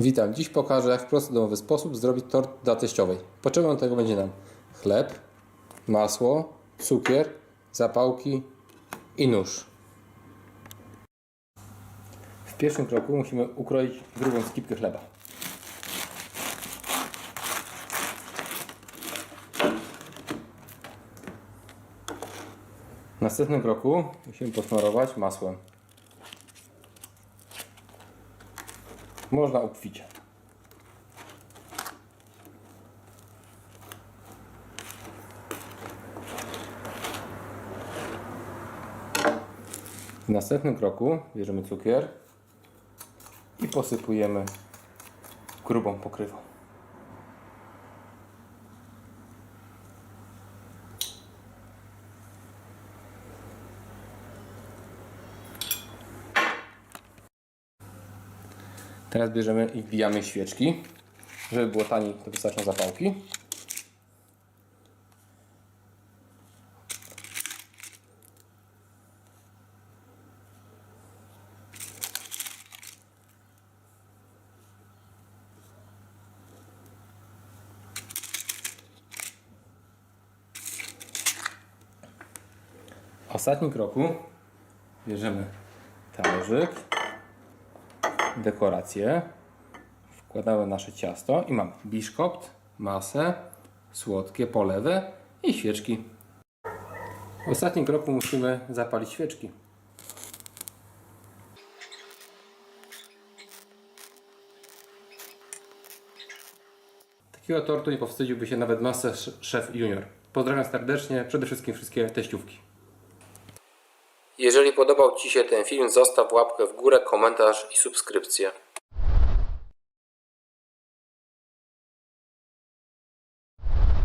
Witam. Dziś pokażę, jak w prosty domowy sposób zrobić tort dla teściowej. Potrzebą tego będzie nam chleb, masło, cukier, zapałki i nóż. W pierwszym kroku musimy ukroić grubą skipkę chleba. W następnym kroku musimy posmarować masłem. Można obficie. W następnym kroku bierzemy cukier i posypujemy grubą pokrywą. Teraz bierzemy i wbijamy świeczki. Żeby było taniej, to wystarczą zapałki. W ostatnim kroku bierzemy talerzyk dekorację. Wkładamy nasze ciasto i mamy biszkopt, masę, słodkie polewy i świeczki. W ostatnim kroku musimy zapalić świeczki. Takiego tortu nie powstydziłby się nawet Master Chef Junior. Pozdrawiam serdecznie, przede wszystkim wszystkie teściówki. Jeżeli podobał Ci się ten film, zostaw łapkę w górę, komentarz i subskrypcję.